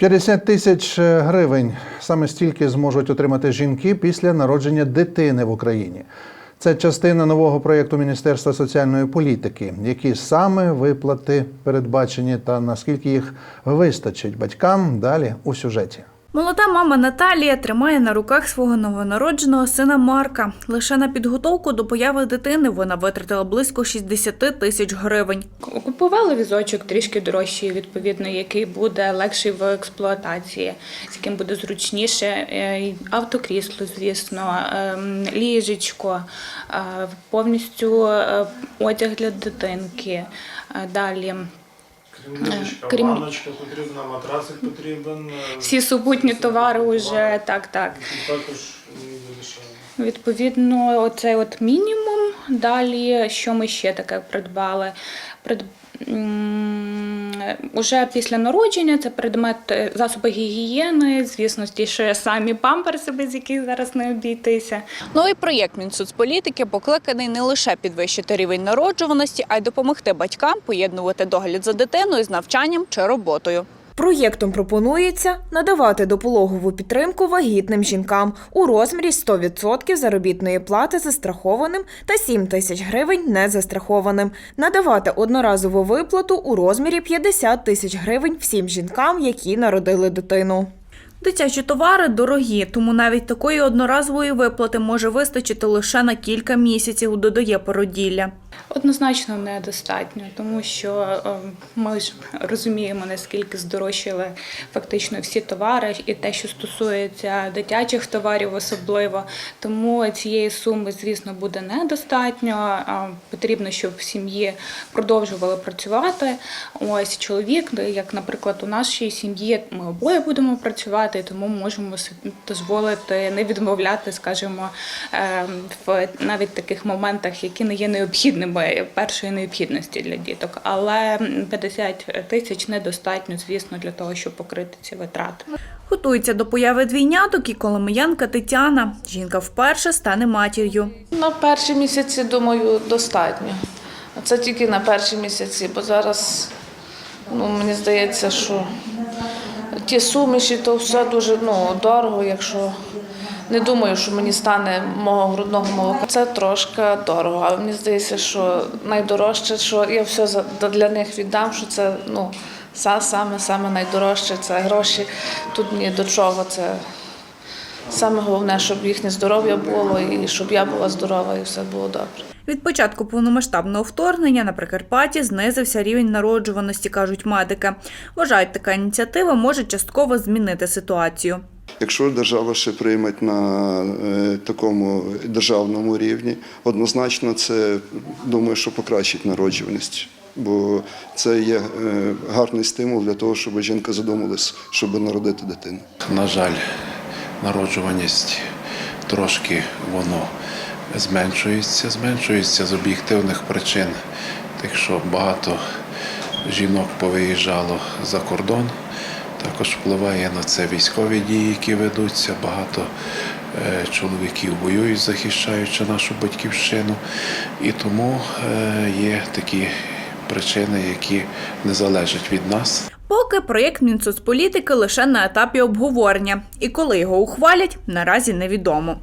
50 тисяч гривень саме стільки зможуть отримати жінки після народження дитини в Україні. Це частина нового проєкту Міністерства соціальної політики. Які саме виплати передбачені та наскільки їх вистачить батькам далі у сюжеті. Молода мама Наталія тримає на руках свого новонародженого сина Марка. Лише на підготовку до появи дитини вона витратила близько 60 тисяч гривень. Купували візочок трішки дорожчий, відповідно, який буде легший в експлуатації, з яким буде зручніше. Е, Автокрісло, звісно, ем, ліжечко, е, повністю е, одяг для дитинки. Далі Крім крім- ванночка потрібна, матрасик потрібен. е, всі супутні товари вже так, так. І також не дешево. Відповідно, оцей от мінімум. Далі, що ми ще таке придбали? Прид... м, Уже після народження це предмет е, засоби гігієни, звісно, ті, самі памперси, без яких зараз не обійтися. Новий проєкт Мінсоцполітики покликаний не лише підвищити рівень народжуваності, а й допомогти батькам поєднувати догляд за дитиною з навчанням чи роботою. Проєктом пропонується надавати допологову підтримку вагітним жінкам у розмірі 100% заробітної плати застрахованим та 7 тисяч гривень незастрахованим, надавати одноразову виплату у розмірі 50 тисяч гривень всім жінкам, які народили дитину. Дитячі товари дорогі, тому навіть такої одноразової виплати може вистачити лише на кілька місяців, додає породілля. Однозначно недостатньо, тому що е, ми ж розуміємо, наскільки здорожчали фактично всі товари, і те, що стосується дитячих товарів, особливо. Тому цієї суми, звісно, буде недостатньо. Потрібно, щоб сім'ї продовжували працювати. Ось чоловік, як, наприклад, у нашій сім'ї ми обоє будемо працювати, тому можемо дозволити не відмовляти, скажімо, е, в навіть таких моментах, які не є необхідними першої необхідності для діток. Але 50 тисяч недостатньо, звісно, для того, щоб покрити ці витрати. Готується до появи двійняток і коломиянка Тетяна. Жінка вперше стане матір'ю. На перші місяці, думаю, достатньо. Це тільки на перші місяці, бо зараз ну, мені здається, що ті суміші, то все дуже ну, дорого, якщо не думаю, що мені стане мого грудного молока. Це трошки дорого, але мені здається, що найдорожче, що я все для них віддам, що це ну, саме, саме найдорожче, це гроші. Тут ні до чого. Це Саме головне, щоб їхнє здоров'я було і щоб я була здорова і все було добре. Від початку повномасштабного вторгнення на Прикарпатті знизився рівень народжуваності, кажуть медики. Вважають, така ініціатива може частково змінити ситуацію. Якщо держава ще прийме на е, такому державному рівні, однозначно це думаю, що покращить народжуваність. Бо це є е, гарний стимул для того, щоб жінка задумалась, щоб народити дитину. На жаль, народжуваність трошки воно зменшується, зменшується з об'єктивних причин, так що багато жінок повиїжджало за кордон. Також впливає на це військові дії, які ведуться. Багато е, чоловіків воюють, захищаючи нашу батьківщину. І тому е, є такі причини, які не залежать від нас. Поки проєкт Мінсоцполітики лише на етапі обговорення, і коли його ухвалять, наразі невідомо.